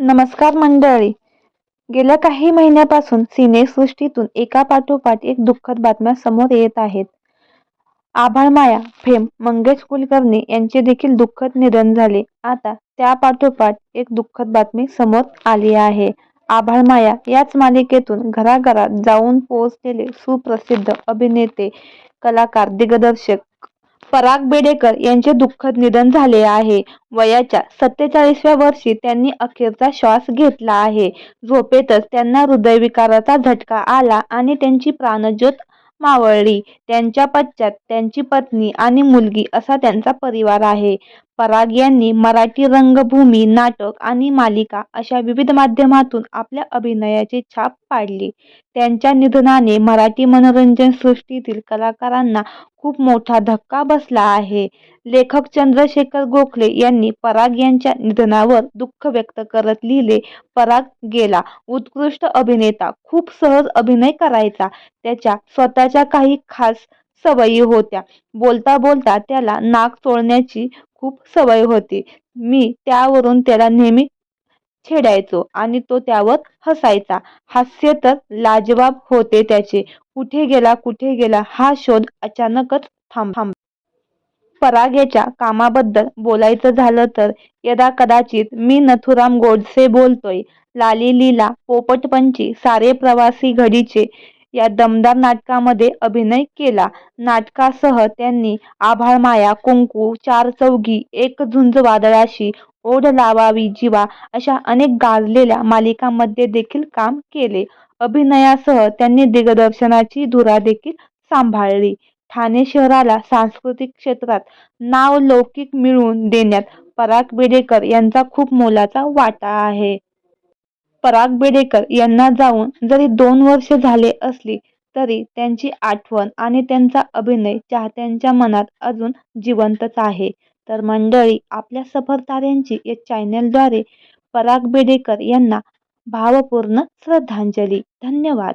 नमस्कार मंडळी. गेल्या काही महिन्यापासून सिनेसृष्टीतून एका पाठोपाठ एक दुःखद बातम्या समोर येत आहेत. आभाळमाया फेम मंगेश कुलकर्णी यांचे देखील दुःखद निधन झाले. आता त्या पाठोपाठ एक दुःखद बातमी समोर आली आहे. आभाळमाया याच मालिकेतून घराघरात जाऊन पोहोचलेले सुप्रसिद्ध अभिनेते कलाकार दिग्दर्शक पराग बेडेकर यांचे दुःखद निधन झाले आहे. वयाच्या सत्तेचाळीसव्या वर्षी त्यांनी अखेरचा श्वास घेतला आहे. झोपेतच त्यांना हृदयविकाराचा झटका आला आणि त्यांची प्राणज्योत मावळली. त्यांच्या पश्चात त्यांची पत्नी आणि मुलगी असा त्यांचा परिवार आहे. पराग यांनी मराठी रंगभूमी नाटक आणि मालिका अशा विविध माध्यमातून आपल्या अभिनयाची छाप पाडली. त्यांच्या निधनाने मराठी मनोरंजन सृष्टीतील कलाकारांना खूप मोठा धक्का बसला आहे. लेखक चंद्रशेखर गोखले यांनी पराग यांच्या निधनावर दुःख व्यक्त करत लिहिले पराग गेला. उत्कृष्ट अभिनेता. खूप सहज अभिनय करायचा. त्याच्या स्वतःच्या काही खास सवयी होत्या. बोलता बोलता त्याला नाक चोळण्याची खूप सवय होती. मी त्यावरून त्याला नेहमी छेडायचो आणि तो त्यावर हसायचा. हास्य तर लाजवाब होते त्याचे. कुठे गेला कुठे गेला हा शोध अचानकच थांब थांब. पराग कामाबद्दल बोलायचं झालं तर यदा कदाचित मी नथुराम गोडसे बोलतोय. लाली लीला पोपटपंची सारे प्रवासी घडीचे या दमदार नाटकामध्ये अभिनय केला. नाटकासह त्यांनी आभाळमाया कुंकू चार चौघी एक झुंज वादळाशी ओढ लावावी जीवा अशा अनेक गाजलेल्या मालिकांमध्ये देखील काम केले. अभिनयासह त्यांनी दिग्दर्शनाची धुरा देखील सांभाळली. ठाणे शहराला सांस्कृतिक क्षेत्रात नावलौकिक मिळवून देण्यात पराग बेडेकर यांचा खूप मोलाचा वाटा आहे. पराग बेडेकर यांना जाऊन जरी दोन वर्ष झाले असली तरी त्यांची आठवण आणि त्यांचा अभिनय चाहत्यांच्या मनात अजून जिवंतच आहे. तर मंडळी आपल्या सफर ताऱ्यांची या चॅनलद्वारे पराग बेडेकर यांना भावपूर्ण श्रद्धांजली. धन्यवाद.